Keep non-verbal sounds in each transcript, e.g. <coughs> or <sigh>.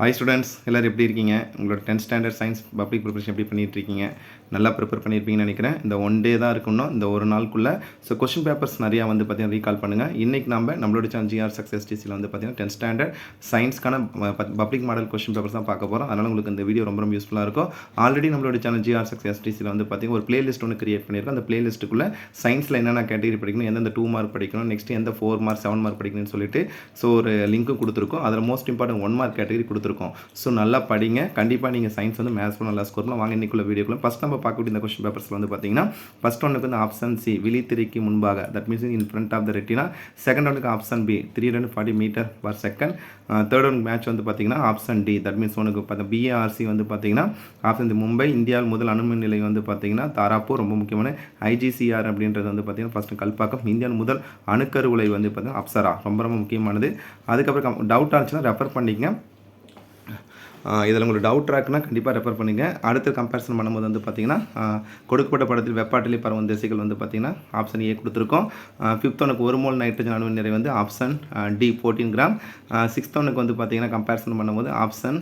Hi students எல்லோரும் எப்படி இருக்கீங்க? உங்களோட tenth standard science public preparation எப்படி பண்ணிட்டு இருக்கீங்க? நல்லா ப்ரிப்பேர் பண்ணியிருப்பீங்கன்னு நினைக்கிறேன். இந்த ஒன் டே தான் இருக்கணும். இந்த ஒரு நாளுக்குள்ளே. ஸோ கொஷின் பேப்பர்ஸ் நிறையா வந்து பார்த்தீங்கன்னா ரீகால் பண்ணுங்கள் இன்றைக்கி நம்ம நம்மளோட சேனல் ஜிஆர் சக்ஸஸ் டிசியில் வந்து பார்த்தீங்கன்னா டென்த் ஸ்டாண்டர்ட் சயின்ஸ்க்கான பப்ளிக் மாடல் கொஷின் பேப்பர்ஸ் தான் பார்க்க போகிறோம் அதனால் உங்களுக்கு இந்த வீடியோ ரொம்ப ரொம்ப யூஸ்ஃபுல்லாக இருக்கும். ஆல்ரெடி நம்மளோட சேனல் ஜிஆர் சக்ஸஸ் டிசியில் வந்து பார்த்தீங்கன்னா ஒரு பிளேலிஸ்ட் ஒன்று கிரியேட் பண்ணியிருக்கோம் அந்த பிளேலிஸ்ட்டுக்குள்ளே சயின்ஸில் என்னென்ன கேட்டகரி படிக்கணும் எந்தெந்த டூ மார்க் படிக்கணும் நெக்ஸ்ட் எந்த ஃபோர் மார்க் செவன் மார்க் படிக்கணும்னு சொல்லிட்டு ஸோ ஒரு லிங்க்கும் கொடுத்துருக்கோம். அதில் most important one mark category கொடுத்துருக்கோம். ஸோ நல்லா படிங்க. கண்டிப்பாக நீங்கள் சயின்ஸ் வந்து மேத்ஸ் நல்லா ஸ்கோர் பண்ணலாம். வாங்க இன்னைக்குள்ள வீடியோக்குள்ள ஃபஸ்ட் நம்ம பார்க்கக்கூடிய இந்த கொஸ்டின் பேப்பர்ஸில் வந்து பார்த்தீங்கன்னா ஃபஸ்ட் ஒன்றுக்கு வந்து ஆப்ஷன் சி விழித்திரைக்கு முன்பாக. That means in front of the retina second ஒன்றுக்கு option B three hundred forty metre per second third one match வந்து பார்த்தீங்கன்னா ஆப்ஷன் டி தட் மீன்ஸ் ஒன்றுக்கு பார்த்தா பிஏஆர்சி வந்து பார்த்தீங்கன்னா ஆப்ஷன் தி மும்பை இந்தியாவில் முதல் அணுமின் நிலையம் வந்து பார்த்தீங்கன்னா தாராப்பூர் ரொம்ப முக்கியமான ஐஜிசிஆர் அப்படின்றது வந்து பார்த்தீங்கன்னா ஃபஸ்ட்டு கல்பாக்கம். இந்தியாவின் முதல் அணுக்கரு உலை வந்து பார்த்தீங்கன்னா அப்சரா. ரொம்ப ரொம்ப முக்கியமானது. அதுக்கப்புறம் டவுட்டாக இருந்துச்சுன்னா ரெஃபர் பண்ணிக்கங்க. இதில் உங்களுக்கு டவுட் ட்ராக்னா கண்டிப்பாக ரெஃபர் பண்ணுங்கள் அடுத்து கம்பேரிசன் பண்ணும்போது வந்து பார்த்தீங்கன்னா கொடுக்கப்பட்ட படத்தில் வெப்பாட்டிலி பரவும் திசைகள் வந்து பார்த்தீங்கன்னா ஆப்ஷன் ஏ கொடுத்துருக்கோம். ஃபிஃப்த் ஒனுக்கு ஒரு மோல் நைட்ரஜன் அணுவின் நிறை வந்து option D fourteen gram sixth ஒனுக்கு வந்து பார்த்தீங்கன்னா கம்பேரிசன் பண்ணும்போது ஆப்ஷன்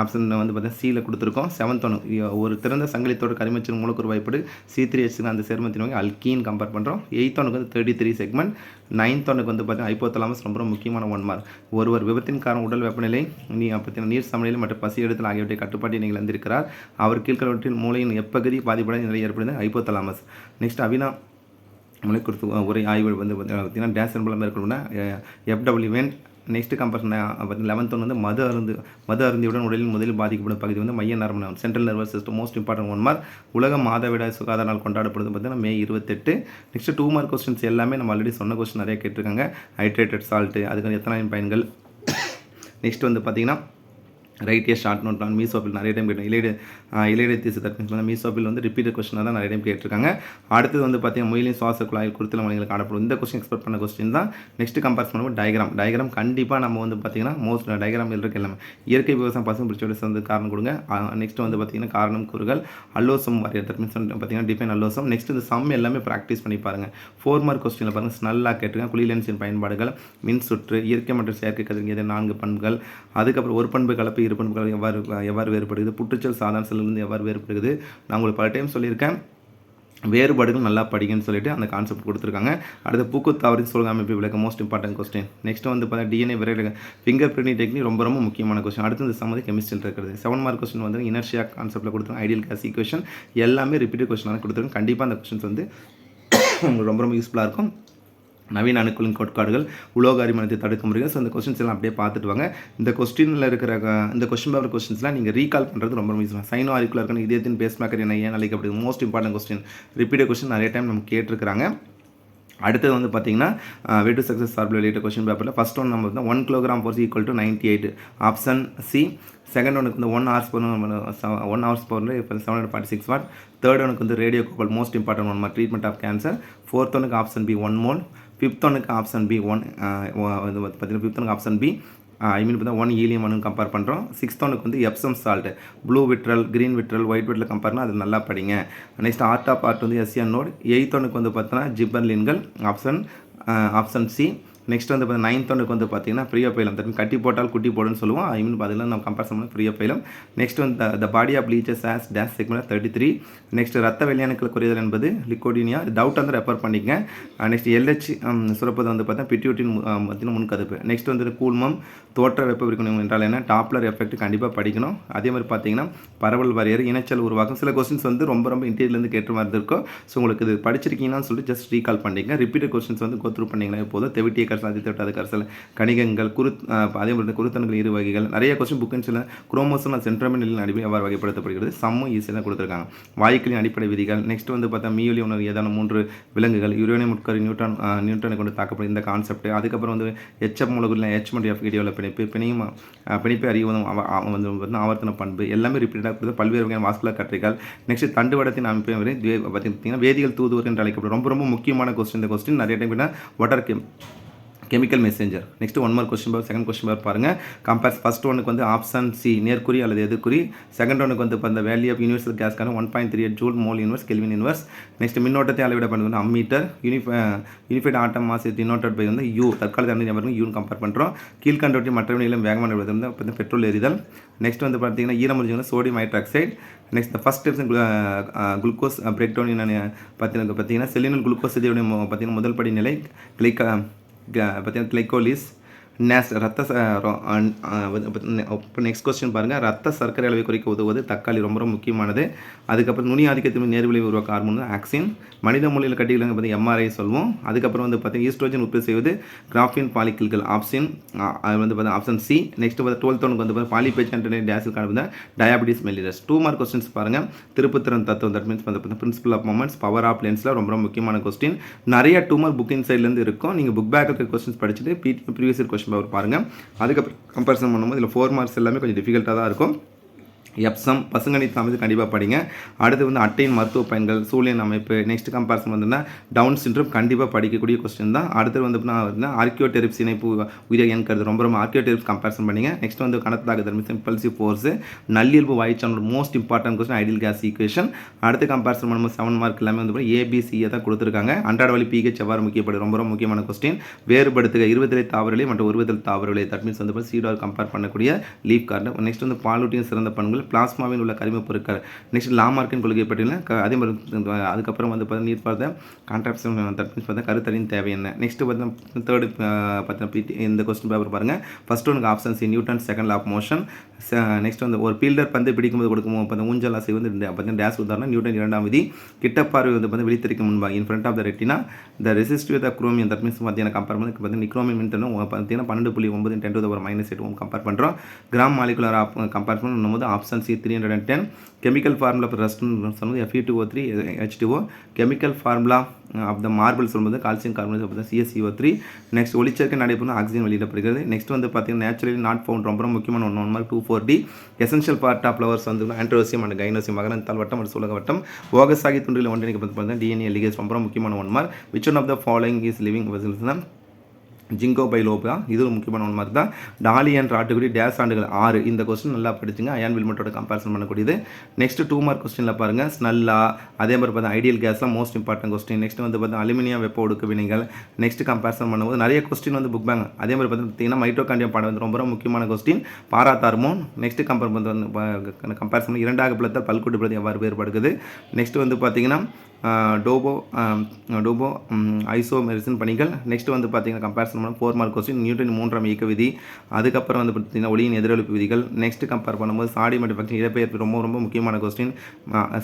ஆப்ஷன் வந்து பார்த்தீங்கன்னா சியில் கொடுத்துருக்கோம். செவன்த் ஒன்று ஒரு திறந்த சங்கிலித்தோட கரிமச்சின் மூலக்கூறு வாய்ப்படு சி த்ரீ ஹெச் அந்த சேர்மத்தின் வகை அல்கீன் கம்பேர் பண்ணுறோம் எயித் ஒனுக்கு வந்து தேர்ட்டி த்ரீ செக்மெண்ட் நைன்த் ஒனுக்கு வந்து பார்த்தீங்கன்னா ஐப்போத்தலாமஸ் ரொம்ப ரொம்ப முக்கியமான ஒன் மார்க் ஒருவர் விபத்தின் காரணம் உடல் வெப்பநிலை நீ பார்த்தீங்கன்னா நீர் சமநிலை மற்றும் பசி எடுத்தல் ஆகியவற்றை கட்டுப்பாட்டை நீங்கள் வந்திருக்கிறார் அவர் கீழ்கண்டவற்றின் மூளையின் எப்பகுதி பாதிப்படைந்த நிலை ஏற்படுது ஐப்போத்தலாமஸ் நெக்ஸ்ட் அவினா மொழி கொடுத்து உரை ஆய்வு வந்து பார்த்தீங்கன்னா டேஸ் என்பலம் மேற்கொள்ளுனா எஃப்டபிள்யூ வென் நெக்ஸ்ட் கம்பர்ஷன் பார்த்தீங்கன்னா லெவன்த் ஒன் வந்து மது அருந்து மது அருந்தியுடன் உடலில் முதலில் பாதிக்கப்படும் பகுதி வந்து மைய நரம்பு central nervous system most important one mark உலக மாதவிட சுகாதார நாள் கொண்டாடப்படுது பார்த்தீங்கன்னா மே இருபத்தெட்டு. நெக்ஸ்ட் டூ மார்க் கொஸ்டின்ஸ் எல்லாமே நம்ம ஆல்ரெடி சொன்ன கொஸ்டின் நிறைய கேட்டிருக்காங்க. ஹைட்ரேட்டட் சால்ட்டு அதுக்கு எத்தனை பயன்கள்? நெக்ஸ்ட் வந்து பார்த்தீங்கன்னா ரைட்டே ஷார்ட் நோட் தான் மீசோபில் நிறைய டைம் கேட்டேன். இலைடு இலைடு தீசு தற்கொலை மீசோபில் வந்து ரிப்பீட்டட் கொஸ்டின் தான் நிறைய டைம் கேட்டிருக்காங்க. அடுத்தது வந்து பார்த்தீங்கன்னா முயலின் சுவாச குழாயில் குறித்தல மலைகள் காணப்படும். இந்த கொஸ்டின் எக்ஸ்பெக்ட் பண்ண கொஸ்டின் தான் நெக்ஸ்ட் கம்பேர் பண்ணும்போது டயக்ராம் டயக்ராம் கண்டிப்பாக நம்ம வந்து பார்த்தீங்கன்னா மோஸ்ட் டயக்ராம் இருக்க எல்லாமே. இயற்கை விவசாயம் பசும் பிடிச்சோட சேர்ந்து காரணம் கொடுங்க. நெக்ஸ்ட் வந்து பார்த்தீங்கன்னா காரணம் கூறுகள். அல்லோசம் வாரியர் தட் மீன்ஸ் பார்த்தீங்கன்னா டிஃபைன் அல்லோசம் நெக்ஸ்ட் இந்த சம் எல்லாமே ப்ராக்டிஸ் பண்ணி பாருங்கள் ஃபோர் மார்க் கொஸ்டினில் பாருங்கள் ஸ்னல்லாக கேட்டுருங்க குளிலென்ஸின் பயன்பாடுகள் மின் சுற்று இயற்கை மற்றும் செயற்கை கதிர்கிறது நான்கு பண்புகள் அதுக்கப்புறம் ஒரு பண்பு கலப்பு பண்புகள் எவ்வாறு எவ்வாறு வேறுபடுகிறது? புற்றுச்சல் சாதாரண செல்லிருந்து எவ்வாறு வேறுபடுகிறது? நான் உங்களுக்கு பல டைம் சொல்லியிருக்கேன். வேறுபாடுகள் நல்லா படிங்கன்னு சொல்லிட்டு அந்த கான்செப்ட் கொடுத்துருக்காங்க. அடுத்து பூக்குத்தாவரி சொல்க அமைப்பு விளக்க மோஸ்ட் இம்பார்ட்டன்ட் கொஸ்டின் நெக்ஸ்ட் வந்து பார்த்தீங்கன்னா டிஎன்ஏ விரைவில் ஃபிங்கர் பிரிண்டிங் டெக்னிக் ரொம்ப ரொம்ப முக்கியமான கொஸ்டின் அடுத்து இந்த சம்மதி கெமிஸ்ட்ரியில் இருக்கிறது. செவன் மார்க் கொஸ்டின் வந்து இனர்ஷியா கான்செப்ட்டில் கொடுத்துருங்க ஐடியல் கேஸ் ஈக்குவேஷன் எல்லாமே ரிப்பீட்டட் கொஸ்டினாக கொடுத்துருக்காங்க. கண்டிப்பாக அந்த கொஸ்டின்ஸ் வந்து <coughs> உங்களுக்கு ரொம்ப ரொம்ப யூஸ்ஃபுல்லாக இருக்கும். நவீன அணுக்களின் கோட்பாடுகள் உலோக அரிமணத்தை தடுக்க முறைகள். ஸோ இந்த கொஸ்டின்ஸ் எல்லாம் அப்படியே பார்த்துட்டு வாங்க. இந்த கொஸ்டினில் இருக்கிற இந்த கொஸ்டின் பேப்பர் கொஸ்டின்ஸ்லாம் நீங்கள் ரீகால் பண்ணுறது ரொம்ப ரொம்ப யூஸ்ஃபுல் சைனோ ஆரிக்குலர் இருக்கணும் இதயத்தின் பேஸ் மேக்கர் என்ன ஏன் அழைக்கப்படுது? Most important question repeat question நிறைய டைம் நம்ம கேட்டிருக்கிறாங்க. அடுத்தது வந்து பார்த்தீங்கன்னா வே டு சக்ஸஸ் சார்பில் வெளியிட்ட கொஸ்டின் பேப்பரில் ஃபஸ்ட் ஒன் நம்ம வந்து one kilogram force equal to ninety eight option C second ஒனுக்கு வந்து one hours power one hours power இப்போ seven hundred forty six watt third ஒனுக்கு வந்து radio cobalt most important one treatment of cancer fourth ஒனுக்கு option B one mole fifth ஒனுக்கு option B one இது பார்த்தீங்கன்னா fifth ஒனுக்கு ஆப்ஷன் பி ஐ மீன் பார்த்தா one helium ஒன்று கம்பேர் பண்ணுறோம் சிக்ஸ்த் ஒனுக்கு வந்து Epsom salt blue vitriol green விட்ரல் white விட்ரல் கம்பேர்னா அது நல்லா படிங்க. நெக்ஸ்ட் ஆர்ட் ஆஃப் ஆர்ட் வந்து எஸ்சியன் நோட் எயித் ஒனுக்கு வந்து பார்த்தோன்னா ஜிப்பர்லின்கள் ஆப்ஷன் ஆப்ஷன் சி நெக்ஸ்ட் வந்து பார்த்தீங்கன்னா நைன்த் ஒனுக்கு வந்து பார்த்தீங்கன்னா பிரிய பைலம் தட் கட்டி போட்டால் குட்டி போடுன்னு சொல்லுவோம். ஐ மீன் அதெல்லாம் நம்ம கம்பேர் பண்ண பிரிய பைலம் நெக்ஸ்ட் வந்து the body of leeches has days segment thirty three next ரத்த வெளியணுக்கள் குறைதல் என்பது லிக்கோடினியா டவுட் வந்து ரெஃபர் பண்ணிக்கங்க. Uh, நெக்ஸ்ட் எல்ஹெச் um, சுரப்பது வந்து பார்த்தா பிட்யூட்டின் பார்த்தீங்கன்னா uh, முன்கதுப்பு. நெக்ஸ்ட் வந்து கூழ்மம் தோற்ற வெப்ப விற்கணும் என்றால் என்ன? டாப்லர் எஃபெக்ட் கண்டிப்பாக படிக்கணும். அதே மாதிரி பார்த்தீங்கன்னா பரவல் வரையறு இணைச்சல் உருவாக்கும். சில கொஸ்டின்ஸ் வந்து ரொம்ப ரொம்ப இன்டீரியர்லேருந்து கேட்ட மாதிரி இருக்கும். ஸோ உங்களுக்கு இது படிச்சிருக்கீங்கன்னு சொல்லிட்டு ஜஸ்ட் ரீகால் பண்ணிங்க ரிப்பீட்டட் கொஸ்டின்ஸ் வந்து கோத்ரூ பண்ணிங்கன்னா போதும். தெவிட்டிய விடயங்கள் சாதித்து விட்டது கரசல் கணிகங்கள் குரு அதே போல குருத்தன்கள் இரு வகைகள். நிறைய கொஸ்டின் புக்கின்ஸில் குரோமோசோம் சென்ட்ரமின் அடிப்படை அவர் வகைப்படுத்தப்படுகிறது? சம்மும் ஈஸியாக கொடுத்துருக்காங்க. வாயுக்களின் அடிப்படை விதிகள். நெக்ஸ்ட் வந்து பார்த்தா மீயொலி உணர்வு ஏதான மூன்று விலங்குகள். யுரேனியம் உட்கரு நியூட்ரான் நியூட்ரானை கொண்டு தாக்கப்படும் இந்த கான்செப்ட் அதுக்கப்புறம் வந்து எச்எப் மூலகுள்ள எச் மற்றும் எஃப் இடையோட பிணைப்பு பிணையும் பிணைப்பை அறிவதும் வந்து பார்த்தீங்கன்னா ஆவர்த்தன பண்பு. எல்லாமே ரிப்பீட்டாக கொடுத்து பல்வேறு வகையான வாஸ்குலர் கற்றைகள். நெக்ஸ்ட் தண்டுவடத்தின் அமைப்பு வரை பார்த்தீங்கன்னா வேதியியல் தூதுவர் என்று அழைக்கப்படும். ரொம்ப ரொம்ப முக்கியமான கொஸ்டின் இந்த கொஸ்டின் நிறைய time water chemical messenger next one mark question paper second question paper பாருங்கள் கம்பேர்ஸ் ஃபர்ஸ்ட் ஒனுக்கு வந்து ஆப்ஷன் சி நேர்குறி அல்லது எதிர்குறி. செகண்ட் ஒனுக்கு வந்து இப்போ அந்த value of universal கேஸ்க்கான one point three eight joule mole universe kelvin universe next மின்னோட்டத்தை அளவிட பண்ணுறது ammeter unify unified atom mass denoted by வந்து யூ தற்கால தண்ணி நபருக்கு யூன் கம்பேர் பண்ணுறோம் கீழ்கண்டவற்றின் மற்ற வினைகளும் வேகமான வந்து அப்போ பெட்ரோல் எரிதல் நெக்ஸ்ட் வந்து பார்த்தீங்கன்னா ஈரமுறிஞ்சுங்கன்னா sodium hydroxide next first steps glucose break down பார்த்தீங்கன்னா பார்த்தீங்கன்னா செல்லினல் குளுக்கோஸ் இதோடைய பார்த்தீங்கன்னா முதல் படி நிலை கிளைக்க பார்த்தீங்கன்னா கிளைகோலிஸ் நேஸ் ரத்த இப்போ நெக்ஸ்ட் கொஸ்டின் பாருங்கள் ரத்த சர்க்கரை அளவை குறைக்க உதவுவது தக்காளி ரொம்ப ரொம்ப முக்கியமானது. அதுக்கப்புறம் நுனி ஆதிக்கத்தின் நேர்விளைவு உருவாக்க ஹார்மோன் ஆக்சின். மனித மூலையில் கட்டிகளுங்க பார்த்து எம்ஆர்ஐ சொல்லுவோம் அதுக்கப்புறம் வந்து பார்த்தீங்கன்னா ஈஸ்ட்ரோஜன் உற்பத்தி செய்வது கிராஃபின் பாலிக்கிள்கள் ஆப்ஷன் அது வந்து பார்த்தா ஆப்ஷன் சி நெக்ஸ்ட் வந்து டுவெல்த் ஒனுக்கு வந்து பாலிபேச் அண்ட் டேசில் காணுவது diabetes mellitus two mark questions பாருங்கள் திருப்புத்திறன் தத்துவம் தட் மீன்ஸ் வந்து principle of moments power of லென்ஸில் ரொம்ப ரொம்ப முக்கியமான கொஸ்டின் நிறைய டூமர் புக்கின் புக்கிங் சைட்லேருந்து இருக்கும். நீங்கள் புக் பேக் இருக்கிற கொஸ்டின்ஸ் படிச்சுட்டு B previous question question paper பாருங்கள் அதுக்கப்புறம் கம்பேரிசன் பண்ணும்போது இதில் ஃபோர் மார்க்ஸ் எல்லாமே கொஞ்சம் டிஃபிகல்ட்டாக தான் இருக்கும். எப்சம் பசுங்கணித்த அமைப்பு கண்டிப்பாக படிங்க. அடுத்து வந்து அட்டையின் மருத்துவ பயன்கள் சூழியன் அமைப்பு. நெக்ஸ்ட் கம்பேரிசன் வந்துன்னா டவுன் சின்ரம் கண்டிப்பாக படிக்கக்கூடிய கொஸ்டின் தான். அடுத்து வந்து வந்து ஆர்கியோடெரிப்ஸ் இணைப்பு உயிரை கருது ரொம்ப ரொம்ப ஆர்கியோடெரிப்ஸ் கம்பேரிசன் பண்ணிங்க. நெக்ஸ்ட் வந்து கணத்தாக தர்மி சிம்பிள்சி ஃபோர்ஸு நல்லியல்பு வாய்ச்சான most important question ideal gas equation அடுத்து கம்பேரிசன் பண்ணும்போது செவன் மார்க் எல்லாமே வந்து ஏபிசியை தான் கொடுத்துருக்காங்க. அன்றாட வழி பிஹெச் எவ்வாறு முக்கியப்படும்? ரொம்ப ரொம்ப முக்கியமான கொஸ்டின் வேறுபடுத்துக இருபத்திலே தாவரலை மற்றும் ஒருவதில் தாவரலை தட் மீன்ஸ் வந்து சீடாக கம்பேர் பண்ணக்கூடிய லீவ் கார்டு நெக்ஸ்ட் வந்து பாலூட்டியின் சிறந்த பண்புகள் பிளாஸ்மாவில் உள்ள கரிம பொருட்கள். நெக்ஸ்ட் லாமார்க்கின் கொள்கை பற்றின அதே மாதிரி அதுக்கப்புறம் வந்து பார்த்தீங்கன்னா நீர் பார்த்த கான்ட்ராக்ஷன் தட் பார்த்தா கருத்தறியின் தேவை என்ன? நெக்ஸ்ட் பார்த்தீங்கன்னா தேர்டு பார்த்தீங்கன்னா பிடி இந்த கொஸ்டின் பேப்பர் பாருங்கள் ஃபர்ஸ்ட் ஒன்று option C Newton second of motion next வந்து ஒரு ஃபீல்டர் பந்து பிடிக்கும்போது கொடுக்கும் பார்த்தா ஊஞ்சல் ஆசை வந்து பார்த்தீங்கன்னா டேஸ் உதாரணம் நியூட்டன் இரண்டாம் விதி. கிட்ட பார்வை வந்து பார்த்தா விழித்திருக்க முன்பாக in front of the retina the resistive the chromium that means பார்த்தீங்கன்னா கம்பேர் பண்ணி பார்த்தீங்கன்னா நிக்ரோமியம் மின்தனும் பார்த்தீங்கன்னா பன்னெண்டு புள்ளி ஒன்பது ten to power minus eight compare பண்ணுறோம் கிராம் மாலிகுலர் ஆப் கம்பேர் பண்ணும்போது option C three hundred and ten chemical formula இப்போ ரஸ்ட்னு சொல்லுவது FE two O three H two O chemical formula of the marble சொல்லும்போது கால்சியம் கார்பனேட் அப்போ CSCO three next ஒளிச்சேர்க்கை நடைபெறும் oxygen வெளியிடப்படுகிறது. நெக்ஸ்ட் வந்து பார்த்தீங்கன்னா நேச்சுரலி நாட் ஃபவுண்ட் ரொம்ப ரொம்ப முக்கியமான ஒன்று one mark two four the essential part of flowers வந்து ஆண்ட்ரோசியம் அண்ட் கைனோசியம் மகரந்தால் வட்டம் மற்றும் சுலக வட்டம். ஓகசாகி துண்டில் ஒன்றிணைக்கப்பட்டு பார்த்தீங்கன்னா டிஎன்ஏ லிகேஸ் ரொம்ப முக்கியமான one mark. Which one of the following is living vessels ginkgo biloba இது ஒரு முக்கியமான ஒன்று மாதிரி தான் டாலி அண்ட் ராட்டுக்குடி டேஸ் ஆண்டுகள் ஆறு இந்த கொஸ்டின் நல்லா படிச்சுங்க. அயான் வில்மட்டோட கம்பேரிசன் பண்ணக்கூடியது. நெக்ஸ்ட் டூ மார்க் கொஸ்டினில் பாருங்கள் ஸ்னல்லா அதே மாதிரி பார்த்தா ஐடியல் கேஸ்லாம் மோஸ்ட் இம்பார்ட்டன்ட் கொஸ்டின் நெக்ஸ்ட் வந்து பார்த்தா அலுமினியம் வெப்ப ஒடுக்கு வினைகள். நெக்ஸ்ட் கம்பேரிசன் பண்ணும்போது நிறைய கொஸ்டின் வந்து புக் பேங்க் அதே மாதிரி பார்த்தீங்கன்னா மைட்டோகாண்டியம் பாடம் வந்து ரொம்ப ரொம்ப முக்கியமான கொஸ்டின் பாராத்தார்மோன் நெக்ஸ்ட் கம்பேர் வந்து கம்பேரிசன் இரண்டாக பிளத்தால் பல்கூட்டு பிரதி எவ்வாறு வேறுபடுக்குது நெக்ஸ்ட் வந்து பார்த்தீங்கன்னா டோபோ டோபோ ஐசோமெரிசன் பணிகள். நெக்ஸ்ட் வந்து பார்த்தீங்கன்னா கம்பேரிசன் பண்ண ஃபோர் மார்க் கொஸ்டின் நியூட்டன் மூன்றாம் இயக்க விதி. அதுக்கப்புறம் வந்து பார்த்தீங்கன்னா ஒளியின் எதிரொலிப்பு விதிகள். நெக்ஸ்ட் கம்பேர் பண்ணும்போது சாடி மற்றும் ஃபங்க்ஷன் இடப்பெயர்ப்பு ரொம்ப ரொம்ப முக்கியமான கொஸ்டின்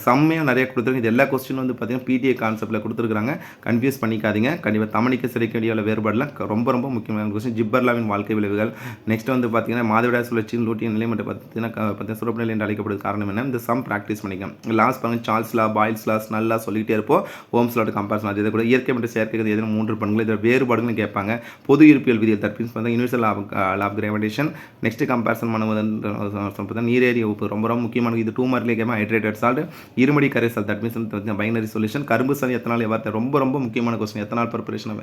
செம்மையாக நிறைய கொடுத்துருக்கு இது எல்லா கொஸ்டின் வந்து பார்த்தீங்கன்னா பிடிஏ கான்செப்ட்டில் கொடுத்துருக்காங்க கன்ஃபியூஸ் பண்ணிக்காதீங்க. கண்டிப்பாக தமிழுக்கு சிறைக்க வேண்டிய வேறுபாடில். ரொம்ப ரொம்ப முக்கியமான கொஸ்டின் ஜிப்பர்லாவின் வாழ்க்கை விளைவுகள். நெக்ஸ்ட் வந்து பார்த்தீங்கன்னா மாதவிடா சுழற்சியின் லூட்டியின் நிலை மற்றும் பார்த்தீங்கன்னா பார்த்தீங்கன்னா சுரப்பு நிலை என்று அழைக்கப்படுது காரணம் என்ன? இந்த சம் ப்ராக்டிஸ் பண்ணிக்கலாம் லாஸ்ட் பாருங்க சார்ல்ஸ் லா பாயில்ஸ் லாஸ் நல்லா இருப்போம். ஓம்ஸ் லாட் கம்பேரிசன் அது கூட இயற்கை மற்றும் செயற்கை எதுவும் மூன்று பண்புகள் இதில் வேறுபாடுன்னு கேட்பாங்க. பொது இருப்பியல் விதியில் தற்பின் மீன்ஸ் பார்த்தா universal law law gravitation next comparison பண்ணுவது நீரேறி உப்பு ரொம்ப ரொம்ப முக்கியமான இது டூ மார்க்லேயே கேட்பாங்க. ஹைட்ரேட்டட் சால்ட் இருமடி கரைசல் தட் மீன்ஸ் பைனரி சொல்யூஷன் கரும்பு சரி எத்தனால் எவ்வாறு ரொம்ப ரொம்ப முக்கியமான கொஸ்டின் எத்தனால் ப்ரிப்பரேஷன்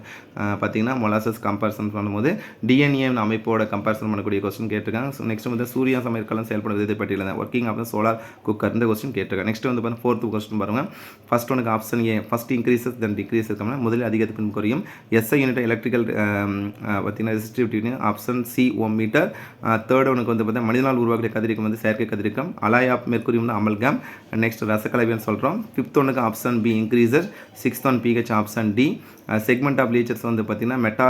பார்த்தீங்கன்னா மொலாசஸ் கம்பேரிசன் பண்ணும்போது டிஎன்ஏ அமைப்போட கம்பேரிசன் பண்ணக்கூடிய கொஸ்டின் கேட்டிருக்காங்க. ஸோ நெக்ஸ்ட் வந்து சூரிய சமையற்கலம் செயல்படும் விதை பட்டியலில் ஒர்க்கிங் ஆஃப் சோலார் குக்கர் இந்த கொஸ்டின் கேட்டிருக்காங்க. நெக்ஸ்ட் வந்து பார்த்தீங்கன்னா ஃபோர்த் கொஸ்டின் பாருங்க. ஃபர்ஸ்ட் ஒன்று option A first increases then decreases முதலில் அதிகத்துக்கும் குறையும். எஸ்ஐ யூனிட் எலக்ட்ரிக்கல் பார்த்தீங்கன்னா resistivity option C ohm metre third ஒனுக்கு வந்து பார்த்தீங்கன்னா மனிதனால் உருவாக்கிய கதிரிக்கம் வந்து செயற்கை கதிரிக்கம். அலாயாப் மெர்குரி வந்து அமல்காம் நெக்ஸ்ட் ரசக்கலவியன்னு சொல்கிறோம் ஃபிஃப்த் ஒனுக்கு option B increases sixth one pH option D segment of leeches வந்து பார்த்திங்கன்னா மெட்டா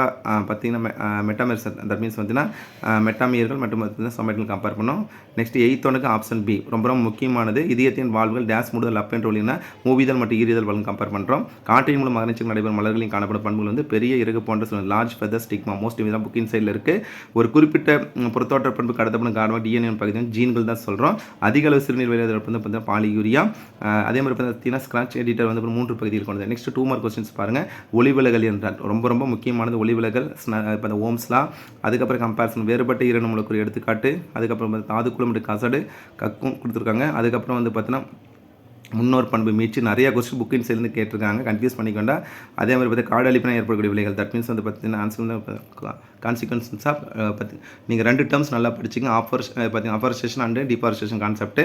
பார்த்திங்கன்னா மெட்டாமெர்ஸ் தட் மீன்ஸ் பார்த்தீங்கன்னா மெட்டாமியர்கள் மற்றும் பார்த்தீங்கன்னா சொமேட்டில் கம்பேர் பண்ணோம். நெக்ஸ்ட் எயித் ஒனுக்கு ஆப்ஷன் பி ரொம்ப ரொம்ப முக்கியமானது. இதயத்தின் வாழ்வுகள் டேஸ் மூடுதல் அப் அண்ட் ரோலினா மூவிதல் மற்றும் ஈரிதல் வாழ்வு கம்பேர் பண்ணுறோம் காற்றின் மூலம் மகனிச்சு நடைபெறும் மலர்களின் காணப்படும் பண்புகள் வந்து பெரிய இறகு போன்ற சொல்லுங்கள் லார்ஜ் ஃபெதர் ஸ்டிக்மா மோஸ்ட் இதெல்லாம் புக்கிங் சைடில் இருக்குது ஒரு குறிப்பிட்ட புறத்தோட்ட பண்பு கடத்தப்படும் காரணமாக டிஎன்ஏ பகுதி ஜீன்கள் தான் சொல்கிறோம் அதிக அளவு சிறுநீர் வெளியேறது வந்து பார்த்தீங்கன்னா பாலியூரியா அதே மாதிரி பார்த்தீங்கன்னா ஸ்க்ராட்ச் எடிட்டர் வந்து மூன்று பகுதியில் கொண்டது. நெக்ஸ்ட் டூ மார்க் கொஸ்டின்ஸ் பாருங்கள் ஒளி ஒளிவிலகல் என்றால் ரொம்ப ரொம்ப முக்கியமானது ஒளிவிலகல். இப்போ அந்த ஓம்ஸ்லா அதுக்கப்புறம் கம்பேரிசன் வேறுபட்ட இரண்டு மூலக்கூறு எடுத்துக்காட்டு அதுக்கப்புறம் தாதுக்குளம் கசடு கக்கும் கொடுத்துருக்காங்க. அதுக்கப்புறம் வந்து பார்த்தீங்கன்னா முன்னோர் பண்பு மீச்சு நிறைய கொஸ்டின் புக்கின் சேர்ந்து கேட்டிருக்காங்க. கன்ஃபியூஸ் பண்ணிக்கொண்டா. அதே மாதிரி பார்த்தீங்கன்னா காடு அழிப்பினா ஏற்படக்கூடிய விலைகள் தட் மீன்ஸ் வந்து பார்த்தீங்கன்னா ஆன்சர் கான்சிக்வன்ஸ் ஆஃப் பற்றி நீங்கள் ரெண்டு டேர்ம்ஸ் நல்லா படிச்சிங்க ஆஃபர் பார்த்தீங்கன்னா அஃபரஸ்டேஷன் அண்டு டிஃபாரஸ்டேஷன் கான்செப்ட்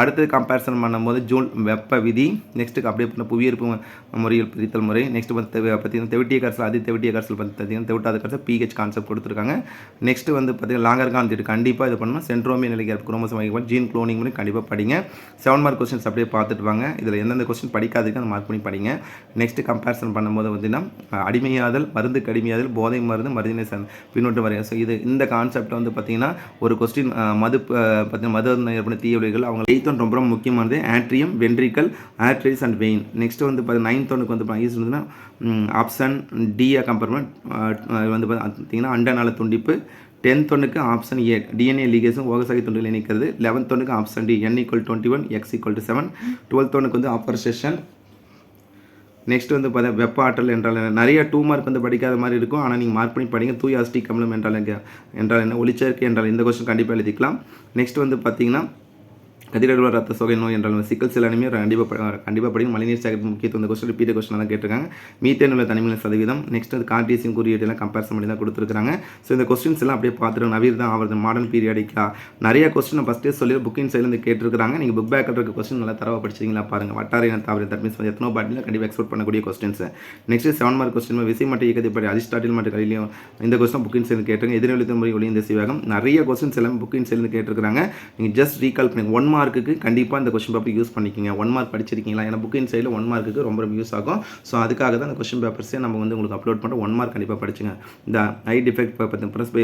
அடுத்து கம்பேரிசன் பண்ணும்போது ஜூன் வெப்ப விதி. நெக்ஸ்ட்டுக்கு அப்படியே பண்ண புவியீர்ப்பு முறையில் பிரித்தல் முறை. நெக்ஸ்ட் வந்து பார்த்தீங்கன்னா தெவிட்டிய கரசல் அதி தெவிட்டிய கரசல் பார்த்தீங்கன்னா தெவிட்டாத கரசல் பிஹெச் கான்செப்ட் கொடுத்துருக்காங்க. நெக்ஸ்ட் வந்து பார்த்தீங்கன்னா லாங்கர் கான்செப்ட் கண்டிப்பாக இது பண்ணணும். சென்ட்ரோமிய நிலைக்கு குரோமோசம் ஜீன் குளோனிங் பண்ணி கண்டிப்பாக படிங்க. செவன் மார்க் கொஸ்டின்ஸ் அப்படியே பார்த்துட்டு வாங்க இதில் எந்தெந்த கொஸ்டின் படிக்காததுக்கு அந்த மார்க் பண்ணி படிங்க. நெக்ஸ்ட் கம்பேரிசன் பண்ணும்போது பார்த்தீங்கன்னா அடிமையாதல் மருந்து அடிமையாதல் போதை மருந்து மருந்தினை சன் பின்னோட்டு வரைய. ஸோ இது இந்த கான்செப்ட் வந்து பார்த்தீங்கன்னா ஒரு கொஸ்டின் மது பார்த்தீங்கன்னா மது ஏற்படும் தீய விளைவுகள் அவங்க எயித் ஒன் ரொம்ப ரொம்ப முக்கியமானது. ஆட்ரியம் வென்ட்ரிக்கல் ஆட்ரிஸ் அண்ட் வெயின் நெக்ஸ்ட் வந்து பார்த்தீங்கன்னா நைன்த் ஒனுக்கு வந்து பார்த்தீங்கன்னா ஆப்ஷன் டிஆ கம்பேர்மெண்ட் வந்து பார்த்தீங்கன்னா அண்டநாள துண்டிப்பு டென்த் ஒன்றுக்கு ஆப்ஷன் ஏ. டிஎன்ஏ லீகேஸும் ஓகசாகி தொண்டுகள் இணைக்கிறது. லெவன்த் ஒன்றுக்கு option D. N equal twenty one X equal to seven twelfth ஒன்றுக்கு வந்து ஆப்பர்சேஷன் நெக்ஸ்ட் வந்து பார்த்தா வெப்ப ஆற்றல் என்றால் என்ன? நிறைய டூ மார்க் வந்து படிக்காத மாதிரி இருக்கும். ஆனால் நீங்கள் மார்க் பண்ணி படிங்க. தூய் அஸ்டிக் அமிலம் என்றால் என்றால் என்ன? ஒளிச்சேர்க்கை என்றால் இந்த கொஸ்டின் கண்டிப்பாக எழுதிக்கலாம். நெக்ஸ்ட் வந்து பார்த்தீங்கன்னா கதிரடுவ ரத்த சோகை நோய் என்றால் சிக்கல் செல் அனிமே கண்டிப்பாக கண்டிப்பாக படிக்கும் மழைநீர் சேகரிப்பு முக்கியத்துவம் இந்த கொஸ்டின் ரிப்பீட் கொஸ்டின் தான் கேட்டிருக்காங்க. மீத்தேன் உள்ள தனிமலை சதவீதம். நெக்ஸ்ட் அது கார்டீசியம் குறியீட்டெல்லாம் கம்பேரிசன் பண்ணி தான் கொடுத்துருக்காங்க ஸோ இந்த கொஸ்டின்ஸ் எல்லாம் அப்படியே பார்த்துட்டு நவீர் தான் ஆகிறது மாடர்ன் பீரியாடிக்கா நிறைய கொஸ்டின் ஃபஸ்ட்டே சொல்லி புக்கிங் இருந்து கேட்டிருக்காங்க நீங்கள் புக் பேக்கில் இருக்க கொஸ்டின் நல்லா தரவை படிச்சிங்களா பாருங்கள் வட்டார இன தாவர தட் மீன்ஸ் எத்தனோ பாட்டில் கண்டிப்பாக எக்ஸ்போர்ட் பண்ணக்கூடிய questions next seven mark question விசை மட்டும் இயக்கத்தை படி அரிஸ்டாட்டில் மட்டும் கலையிலையும் இந்த கொஸ்டின் புக்கின் சைடு கேட்டிருங்க எதிரொலித்த முறை ஒளி இந்த சிவகம் நிறைய கொஸ்டின்ஸ் எல்லாம் புக்கின் சைடில் கேட்டிருக்காங்க நீங்கள் ஜஸ்ட் ரீகால் பண்ணி ஒன் மார்க்குக்கு கண்டிப்பாக இந்த கொஸ்டின் பேப்பர் யூஸ் பண்ணிக்கோங்க. ஒன் மார்க் படிச்சிருக்கீங்களா? ஏன்னா புக்கின் சைடில் ஒன் மார்க்குக்கு ரொம்ப ரொம்ப யூஸ் ஆகும். ஸோ அதுக்காக தான் அந்த கொஸ்டின் பேப்பர்ஸே நம்ம வந்து உங்களுக்கு அப்லோட் பண்ணுறோம் ஒன் மார்க் கண்டிப்பாக படிச்சுங்க. இந்த ஐ டிஃபெக்ட் பார்த்து ப்ரெஸ் பை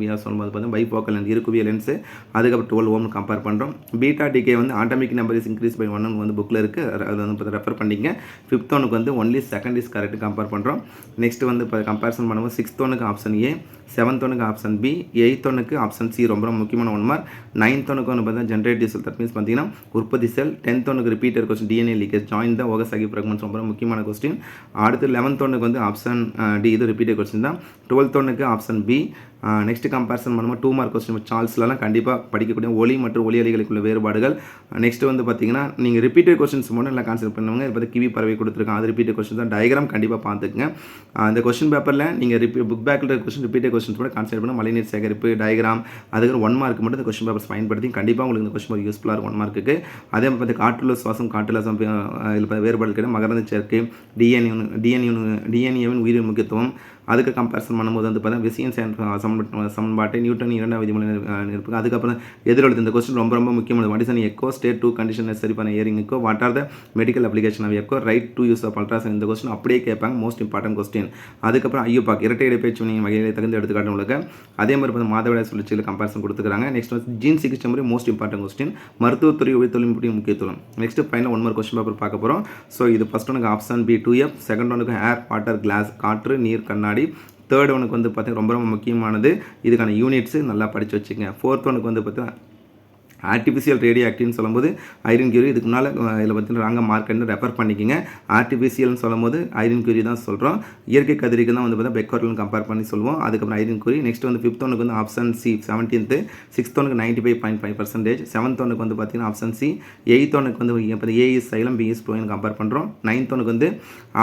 வியா சொல்லும்போது பார்த்தீங்கன்னா பை போக்கல் லென்ஸ் இருக்குவிய லென்ஸு அதுக்கப்புறம் டுவெல் ஓம் கம்பேர் பண்ணுறோம் பீட்டா டிகே வந்து atomic number is increase by one வந்து புக்கில் இருக்குது அது வந்து பார்த்து ரெஃபர் பண்ணிங்க ஃபிஃப்த் ஒனுக்கு வந்து only second is correct compare பண்ணுறோம் நெக்ஸ்ட் வந்து இப்போ கம்பேரிசன் பண்ணும்போது சிக்ஸ்த் ஒனுக்கு ஆப்ஷன் ஏ செவன்த் ஒனுக்கு ஆப்ஷன் பி எயித் ஒனுக்கு ஆப்ஷன் சி ரொம்ப ரொம்ப முக்கியமான ஒன் மார்க் நைன்த் ஒனுக்கு வந்து பார்த்தீங்கன்னா ஜென்ரேட்டிவ் தட் மீன்ஸ் பார்த்தீங்கன்னா உற்பத்தி செல் டென்த் ஒனுக்கு repeater question DNA leakage join தான் ஓகசாகி ஃப்ராக்மெண்ட்ஸ் ரொம்ப ரொம்ப முக்கியமான கொஸ்டின் அடுத்து லெவன்த் ஒன்றுக்கு வந்து ஆப்ஷன் டி uh, இது ரிப்பீட்டர் கொஸ்டின் தான். டுவெல்த் ஒனுக்கு ஆப்ஷன் பி நெக்ஸ்ட் கம்பேரிசன் பண்ணும்போது டூ மார்க் கொஸ்டின் சார்ல்ஸ்லாம் கண்டிப்பாக படிக்கக்கூடிய ஒளி மற்றும் ஒளி அலைகளுக்குள்ள வேறுபாடுகள். நெக்ஸ்ட் வந்து பார்த்தீங்கன்னா நீங்கள் ரிப்பீட்டட் கொஸ்டின்ஸ் மட்டும் நல்லா கான்செப்ட் பண்ணுவாங்க இப்போ கிவி பறவை கொடுத்துருக்காங்க. அது ரிப்பீட்டட் கொஸ்டின் தான். டயக்ராம் கண்டிப்பாக பார்த்துக்குங்க அந்த கொஸ்டின் பேப்பரில் நீங்கள் ரிப்பீ புக் பேக்கில் கொஸ்டின் ரிப்பீட்டட் கொஸ்டின்ஸ் கூட கான்செப்ட் பண்ணி மழைநீர் சேகரிப்பு டயக்ராம் அதுக்கு ஒன் மார்க் மட்டும் இந்த கொஸ்டின் பேப்பர்ஸ் பயன்படுத்தி கண்டிப்பாக உங்களுக்கு இந்த கொஸ்டின் பேப்பர் யூஸ்ஃபுல்லாக இருக்கும். ஒன் மார்க்குக்கு அதே மாதிரி பார்த்து காற்றுள்ள சுவாசம் காற்றுல இதில் வேறுபாடு கிடையாது. மகரந்த சேர்க்கை டிஎன்யூ டிஎன்யூ டிஎன்ஏவின் உயிரின் முக்கியத்துவம் அதுக்கு கம்பேரிசன் பண்ணும்போது வந்து பார்த்தீங்கன்னா விசியன் சமன்பாட்டு சமன்பாட்டை நியூட்டன் இரண்டாம் விதிமுறை இருப்பாங்க அதுக்கப்புறம் எதிரொலித்து இந்த கொஸ்டின் ரொம்ப ரொம்ப முக்கியமானது what is an echo state two condition சரி பண்ண hearing echo what are the medical application of echo right to use of ultrasound இந்த கொஸ்டின் அப்படியே கேட்பாங்க. மோஸ்ட் இம்பார்ட்டன்ட் கொஸ்டின் அதுக்கப்புறம் ஐயோபாக் இரட்டை இடைப்பயிற்சி நீங்கள் வகையில் தகுந்த எடுத்துக்காட்டு உங்களுக்கு. அதே மாதிரி வந்து மாதவிடாய் சுழற்சியில் கம்பேரிசன் கொடுத்துருக்காங்க நெக்ஸ்ட் வந்து ஜீன் சிகிச்சை முறை மோஸ்ட் இம்பார்ட்டன்ட் கொஸ்டின் மருத்துவத்துறை உயிர் முக்கியத்துவம். Next final one mark question paper பார்க்க போகிறோம் ஸோ இது ஃபஸ்ட் ஒன்று option B two F second ஒனுக்கு ஏர் வாட்டர் கிளாஸ் காற்று நீர் கண்ணாடி தேர்ட் ஒனுக்கு வந்து பார்த்தீங்கன்னா ரொம்ப ரொம்ப முக்கியமானது. இதுக்கான யூனிட்ஸு நல்லா படித்து வச்சுக்கங்க. ஃபோர்த் ஒனுக்கு வந்து பார்த்தீங்கன்னா ஆர்டிஃபிஷியல் ரேடியோ ஆக்டிவ்னு சொல்லும்போது ஐரன் கியூரி இதுக்கு முன்னால் இதில் பார்த்தீங்கன்னா ராங்க மார்க்கெட்னு ரெஃபர் பண்ணிக்கிங்க. ஆர்டிஃபிஷியல்னு சொல்லும்போது ஐரன் கியூரி தான் சொல்கிறோம் இயற்கை கதிரிக்கு தான் வந்து பார்த்தா பெக்கோர்லன்னு கம்பேர் பண்ணி சொல்லுவோம். அதுக்கப்புறம் ஐரன் கியூரி நெக்ஸ்ட் வந்து ஃபிஃப்த் ஒனுக்கு வந்து ஆப்ஷன் சி செவன்டீன்த்து சிக்ஸ்த் ஒனுக்கு ninety five point five percentage seventh ஒனுக்கு வந்து பார்த்தீங்கன்னா ஆப்ஷன் சி எயித் ஒனுக்கு வந்து இப்போ A is xylem B is phloem compare பண்ணுறோம் நைன்த் ஒனுக்கு வந்து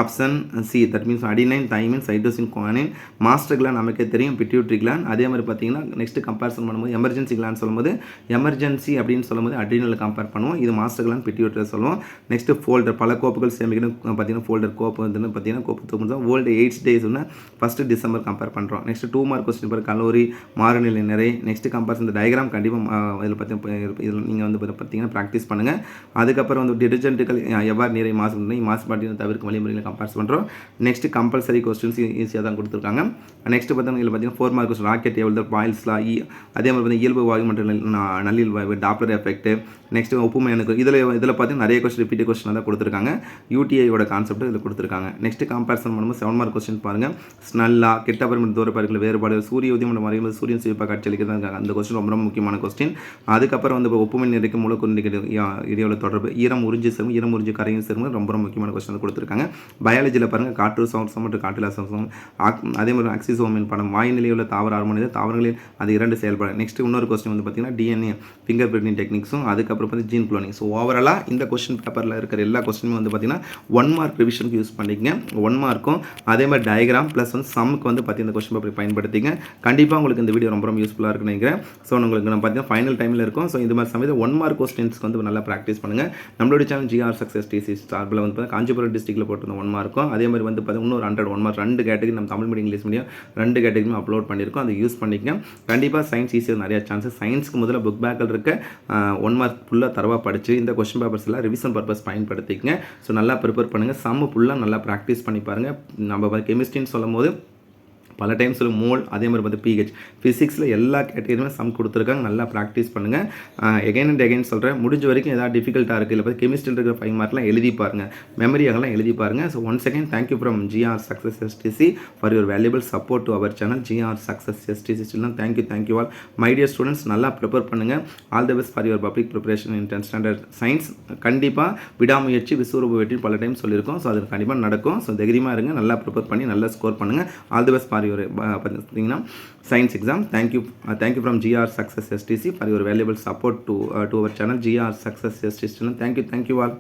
option C that means adenine thymine cytosine guanine master gland நமக்கே தெரியும் பிட்யூட்ரி கிளான் அதே மாதிரி பார்த்தீங்கன்னா நெக்ஸ்ட் கம்பேரிசன் பண்ணும்போது எமர்ஜென்சி கிளான் சொல்லும்போது எமர்ஜென்சி அப்படின்னு சொல்லும்போது அட்ரினல் கம்பேர் பண்ணுவோம். இது மாஸ்டர் கிளான் பிட்யூட்ரி சொல்லுவோம். நெக்ஸ்ட் ஃபோல்டர் பல கோப்புகள் சேமிக்கணும். பார்த்தீங்கன்னா ஃபோல்டர் கோப்பு வந்து பார்த்தீங்கன்னா கோப்பு தூக்கம் தான் world AIDS days first December compare பண்ணுறோம் நெக்ஸ்ட் டூ மார்க் கொஸ்டின் பேர் கலோரி மாறுநிலை நிறை. நெக்ஸ்ட் கம்பேர் இந்த டயக்ராம் கண்டிப்பாக இதில் பார்த்தீங்கன்னா இதில் நீங்கள் வந்து பார்த்தீங்கன்னா ப்ராக்டிஸ் பண்ணுங்கள் அதுக்கப்புறம் வந்து டிடர்ஜென்ட்டுகள் எவ்வாறு நீரை மாசு மாசுபாட்டினை தவிர்க்கும் வழிமுறைகளை கம்பேர்ஸ் பண்ணுறோம் நெக்ஸ்ட் கம்பல்சரி கொஸ்டின்ஸ் ஈஸியாக தான் கொடுத்துருக்காங்க. நெக்ஸ்ட் பார்த்தீங்கன்னா இதில் பார்த்தீங்கன்னா ஃபோர் மார்க் கொஸ்டின் ராக்கெட் எவ்வளோ பாயில்ஸ்லாம் அதே மாதிரி பார்த்தீங்கன்னா இயல்பு வாயு மற்றும் நல்லில் நல்லியல் டாப்ளர் டாப்லர் எஃபெக்ட் நெக்ஸ்ட் ஒப்புமை எனக்கு இதில் இதில் பார்த்தீங்கன்னா நிறைய கொஸ்டின் ரிப்பீட் கொஸ்டின் தான் கொடுத்துருக்காங்க. யூடிஐயோட கான்செப்ட் இதில் கொடுத்துருக்காங்க. நெக்ஸ்ட் கம்பேரிசன் பண்ணும்போது செவன் மார்க் கொஸ்டின் பாருங்கள் ஸ்னல்லா கிட்ட பருமன் தூர பார்க்கல வேறுபாடு சூரிய உதயம் மற்றும் சூரியன் சூரியன் சிவப்பாக காட்சி இருக்காங்க. அந்த கொஸ்டின் ரொம்ப ரொம்ப முக்கியமான கொஸ்டின் அதுக்கப்புறம் வந்து இப்போ ஒப்புமை நிறைக்கும் மூலக்குறிக்கு இடையோட தொடர்பு ஈரம் உறிஞ்சி சேரும் ஈரம் உறிஞ்சி கரையும் சேரும் ரொம்ப ரொம்ப முக்கியமான கொஸ்டின் கொடுத்துருக்காங்க. பயாலஜியில் பாருங்கள் காற்று சவுண்ட் மற்றும் காற்றில் சமசம் அதே மாதிரி ஆக்சிசோமின் படம் வாயுநிலையுள்ள தாவர ஹார்மோனியல் தாவரங்களில் அது இரண்டு செயல்பாடு. நெக்ஸ்ட் இன்னொரு கொஸ்டின் வந்து பார்த்தீங்கன்னா டிஎன்ஏ ஃபிங்கர் ஃபிங்கர் பிரிண்டிங் டெக்னிக்ஸும் அதுக்கப்புறம் வந்து ஜீன் குளோனிங் ஸோ ஓவராலாக இந்த கொஸ்டின் பேப்பரில் இருக்கிற எல்லா கொஸ்டினுமே வந்து பார்த்தீங்கன்னா ஒன் மார்க் ரிவிஷனுக்கு யூஸ் பண்ணிக்கங்க. ஒன் மார்க்கும் அதே மாதிரி டயக்ராம் ப்ளஸ் வந்து சம்முக்கு வந்து பார்த்தீங்கன்னா இந்த கொஸ்டின் பேப்பர் பயன்படுத்திங்க கண்டிப்பாக உங்களுக்கு இந்த வீடியோ ரொம்ப ரொம்ப யூஸ்ஃபுல்லாக இருக்குன்னு நினைக்கிறேன். ஸோ உங்களுக்கு நம்ம பார்த்தீங்கன்னா ஃபைனல் டைமில் இருக்கும். ஸோ இந்த மாதிரி சமயத்தில் ஒன் மார்க் கொஸ்டின்ஸ்க்கு வந்து நல்லா ப்ராக்டிஸ் பண்ணுங்கள் நம்மளுடைய சேனல் ஜிஆர் சக்ஸஸ் டிசி சார்பில் வந்து காஞ்சிபுரம் டிஸ்ட்ரிக்ட்டில் போட்டிருந்த ஒன் மார்க்கும் அதே மாதிரி வந்து பார்த்தீங்கன்னா இன்னொரு ஹண்ட்ரட் ஒன் மார்க் ரெண்டு கேட்டகரி நம்ம தமிழ் மீடியம் இங்கிலீஷ் மீடியம் ரெண்டு கேட்டகரியும் அப்லோட் பண்ணியிருக்கோம். அதை யூஸ் பண்ணிக்கங்க. கண்டிப்பாக சயின்ஸ் ஈஸியாக நிறைய சான்சஸ் சயின்ஸ்க்கு முதல்ல புக் பேக்கில் இருக்க. ஒன் மார்க் ஃபுல்லாக தரவாக படித்து இந்த கொஸ்டின் பேப்பர்ஸ் எல்லாம் ரிவிஷன் பர்பஸ் பயன்படுத்திக்கங்க. ஸோ நல்லா ப்ரிப்பேர் பண்ணுங்கள் சம்மு ஃபுல்லாக நல்லா ப்ராக்டிஸ் பண்ணி பாருங்கள் நம்ம கெமிஸ்ட்ரின்னு சொல்லும் போது பல டைம் சொல்லும் மோல் அதே மாதிரி வந்து பிஹெச் ஃபிசிக்ஸில் எல்லா கேட்டகரியுமே சம் கொடுத்துருக்காங்க. நல்லா ப்ராக்டிஸ் பண்ணுங்கள் எகைன் அண்ட் எகைன் சொல்கிறேன் முடிஞ்ச வரைக்கும் எதாவது டிஃபிகல்ட்டாக இருக்குது இல்லை பார்த்து கெமிஸ்ட்ரியில் இருக்கிற ஃபைவ் மார்க்லாம் எழுதி பாருங்கள் மெமரி அதெல்லாம் எழுதி பாருங்கள் so one second thank you from GR success STC for your valuable support to our channel GR success STC சில்லாம் thank you thank you all my dear students நல்லா ப்ரிப்பேர் பண்ணுங்கள் all the best for your public preparation in tenth standard science கண்டிப்பாக விடாமுயற்சி விஸ்வரூப வெற்றி பல time சொல்லியிருக்கோம். So அது கண்டிப்பாக நடக்கும். ஸோ தைரியமாக இருங்க. நல்லா ப்ரிப்பேர் பண்ணி நல்லா ஸ்கோர் பண்ணுங்கள் all the best for your பார்த்தீங்கன்னா science exam thank you thank you from GR success STC for your valuable support to to our channel GR success STC thank you thank you all